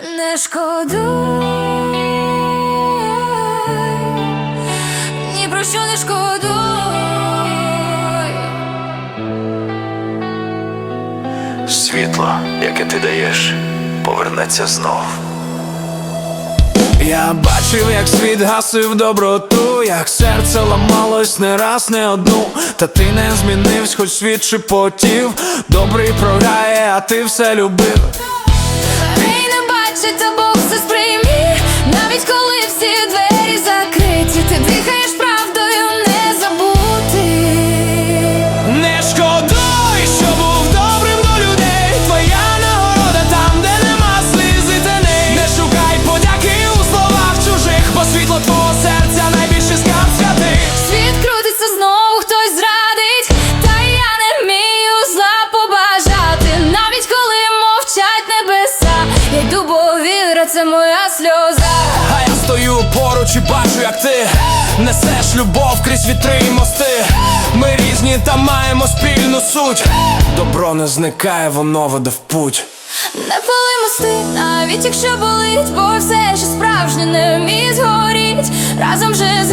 не шкодуй, ні про що не шкодуй. Світло, яке ти даєш, повернеться знов. Я бачив, як світ гасив доброту, як серце ламалось не раз, не одну. Та ти не змінився, хоч світ шепотів. Добрий програє, а ти все любив. Це моя сльоза. А я стою поруч і бачу, як ти несеш любов крізь вітри і мости. Ми різні та маємо спільну суть. Добро не зникає, воно веде в путь. Не пали мости, навіть якщо болить, бо все, що справжнє не вміє згоріть, разом же але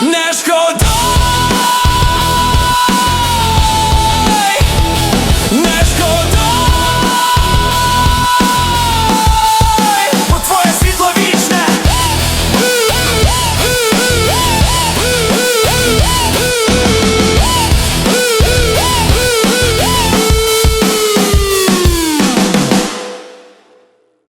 Не шкода.